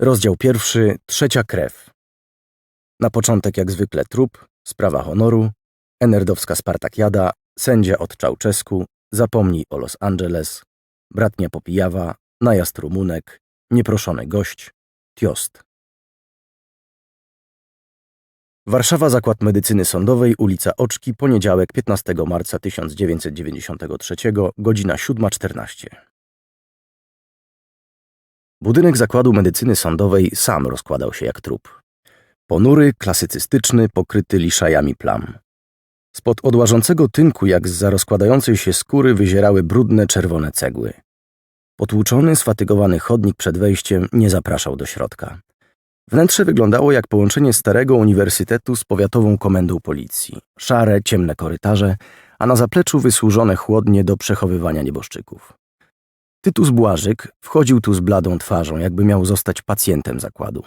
Rozdział pierwszy, trzecia krew. Na początek jak zwykle trup, sprawa honoru, enerdowska Spartakiada, sędzia od Czałczesku, zapomnij o Los Angeles, bratnia Popijawa, najazd Rumunek, nieproszony gość, Tiost. Warszawa Zakład Medycyny Sądowej, ulica Oczki, poniedziałek 15 marca 1993, godzina 7.14. Budynek Zakładu Medycyny Sądowej sam rozkładał się jak trup. Ponury, klasycystyczny, pokryty liszajami plam. Spod odłażącego tynku, jak z rozkładającej się skóry, wyzierały brudne, czerwone cegły. Potłuczony, sfatygowany chodnik przed wejściem nie zapraszał do środka. Wnętrze wyglądało jak połączenie starego uniwersytetu z powiatową komendą policji. Szare, ciemne korytarze, a na zapleczu wysłużone chłodnie do przechowywania nieboszczyków. Tytus Błażyk wchodził tu z bladą twarzą, jakby miał zostać pacjentem zakładu.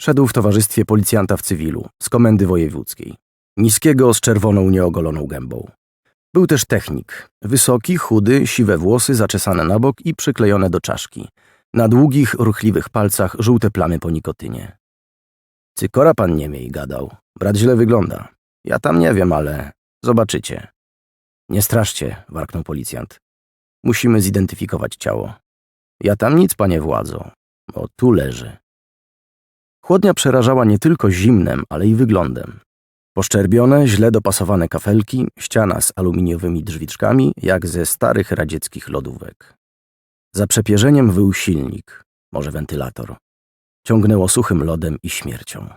Szedł w towarzystwie policjanta w cywilu, z komendy wojewódzkiej. Niskiego, z czerwoną, nieogoloną gębą. Był też technik. Wysoki, chudy, siwe włosy zaczesane na bok i przyklejone do czaszki. Na długich, ruchliwych palcach żółte plamy po nikotynie. Cykora pan nie miej, gadał. Brat źle wygląda. Ja tam nie wiem, ale zobaczycie. Nie straszcie, warknął policjant. Musimy zidentyfikować ciało. Ja tam nic, panie władzo. O, tu leży. Chłodnia przerażała nie tylko zimnem, ale i wyglądem. Poszczerbione, źle dopasowane kafelki, ściana z aluminiowymi drzwiczkami, jak ze starych radzieckich lodówek. Za przepierzeniem wył silnik, może wentylator. Ciągnęło suchym lodem i śmiercią.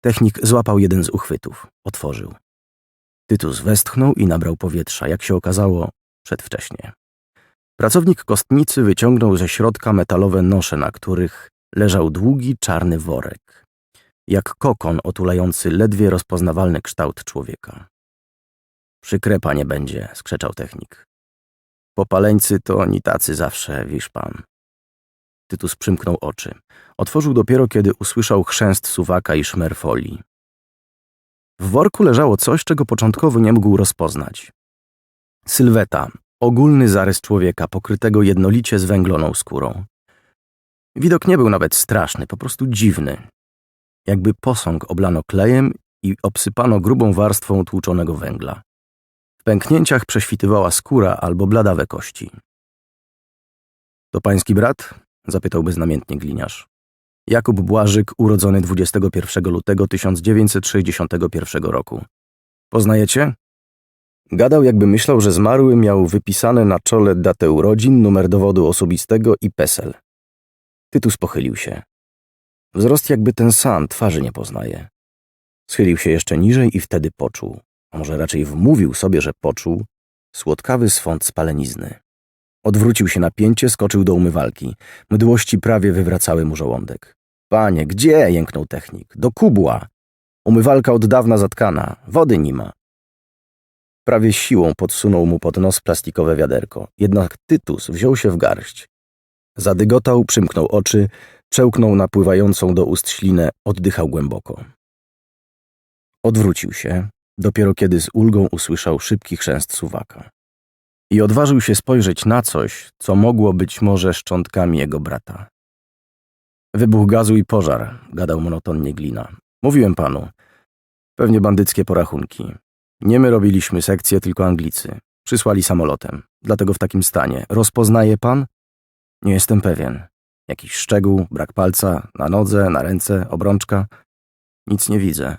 Technik złapał jeden z uchwytów, otworzył. Tytus westchnął i nabrał powietrza, jak się okazało, przedwcześnie. Pracownik kostnicy wyciągnął ze środka metalowe nosze, na których leżał długi, czarny worek. Jak kokon otulający ledwie rozpoznawalny kształt człowieka. Przykre panie będzie, skrzeczał technik. Popaleńcy to oni tacy zawsze, wisz pan. Tytus przymknął oczy. Otworzył dopiero, kiedy usłyszał chrzęst suwaka i szmer folii. W worku leżało coś, czego początkowo nie mógł rozpoznać. Sylweta, ogólny zarys człowieka pokrytego jednolicie zwęgloną skórą. Widok nie był nawet straszny, po prostu dziwny. Jakby posąg oblano klejem i obsypano grubą warstwą tłuczonego węgla. W pęknięciach prześwitywała skóra albo bladawe kości. To pański brat? zapytał beznamiętnie gliniarz. Jakub Błażyk, urodzony 21 lutego 1961 roku. Poznajecie? Gadał, jakby myślał, że zmarły miał wypisane na czole datę urodzin, numer dowodu osobistego i PESEL. Tytus pochylił się. Wzrost jakby ten sam, twarzy nie poznaje. Schylił się jeszcze niżej i wtedy poczuł, a może raczej wmówił sobie, że poczuł, słodkawy swąd spalenizny. Odwrócił się na pięcie, skoczył do umywalki. Mdłości prawie wywracały mu żołądek. Panie, gdzie? jęknął technik. Do kubła. Umywalka od dawna zatkana. Wody nie ma. Prawie siłą podsunął mu pod nos plastikowe wiaderko. Jednak Tytus wziął się w garść. Zadygotał, przymknął oczy, przełknął napływającą do ust ślinę, oddychał głęboko. Odwrócił się, dopiero kiedy z ulgą usłyszał szybki chrzęst suwaka. I odważył się spojrzeć na coś, co mogło być może szczątkami jego brata. Wybuch gazu i pożar, gadał monotonnie Glina. Mówiłem panu. Pewnie bandyckie porachunki. Nie my robiliśmy sekcję, tylko Anglicy. Przysłali samolotem. Dlatego w takim stanie. Rozpoznaje pan? Nie jestem pewien. Jakiś szczegół, brak palca, na nodze, na ręce, obrączka. Nic nie widzę.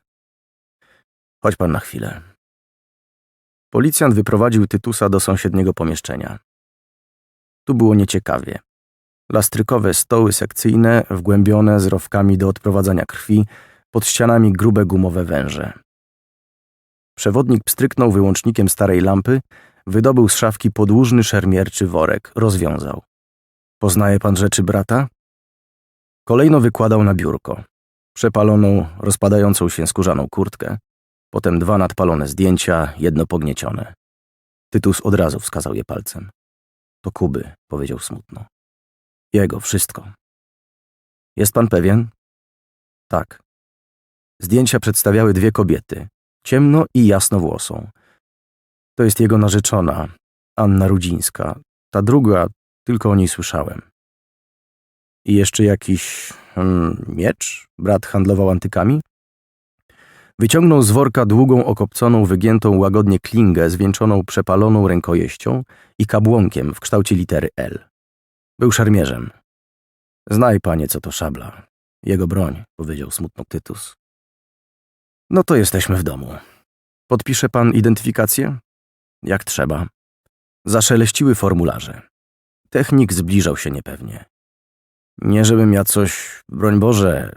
Chodź pan na chwilę. Policjant wyprowadził Tytusa do sąsiedniego pomieszczenia. Tu było nieciekawie. Lastrykowe stoły sekcyjne, wgłębione z rowkami do odprowadzania krwi, pod ścianami grube gumowe węże. Przewodnik pstryknął wyłącznikiem starej lampy, wydobył z szafki podłużny szermierczy worek, rozwiązał. Poznaje pan rzeczy brata? Kolejno wykładał na biurko. Przepaloną, rozpadającą się skórzaną kurtkę, potem dwa nadpalone zdjęcia, jedno pogniecione. Tytus od razu wskazał je palcem. To Kuby, powiedział smutno. Jego, wszystko. Jest pan pewien? Tak. Zdjęcia przedstawiały dwie kobiety, ciemno i jasnowłosą. To jest jego narzeczona, Anna Rudzińska. Ta druga, tylko o niej słyszałem. I jeszcze jakiś hmm, miecz? Brat handlował antykami? Wyciągnął z worka długą, okopconą, wygiętą łagodnie klingę zwieńczoną przepaloną rękojeścią i kabłonkiem w kształcie litery L. Był szermierzem. Znaj, panie, co to szabla. Jego broń, powiedział smutno Tytus. No to jesteśmy w domu. Podpisze pan identyfikację? Jak trzeba. Zaszeleściły formularze. Technik zbliżał się niepewnie. Nie żebym ja coś, broń Boże,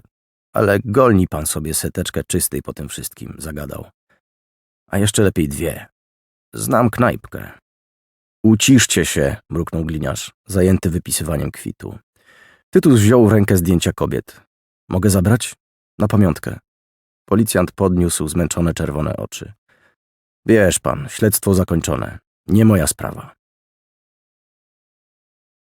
ale golni pan sobie seteczkę czystej po tym wszystkim, zagadał. A jeszcze lepiej dwie. Znam knajpkę. Uciszcie się, mruknął gliniarz, zajęty wypisywaniem kwitu. Tytus wziął w rękę zdjęcia kobiet. Mogę zabrać? Na pamiątkę. Policjant podniósł zmęczone czerwone oczy. Wiesz pan, śledztwo zakończone. Nie moja sprawa.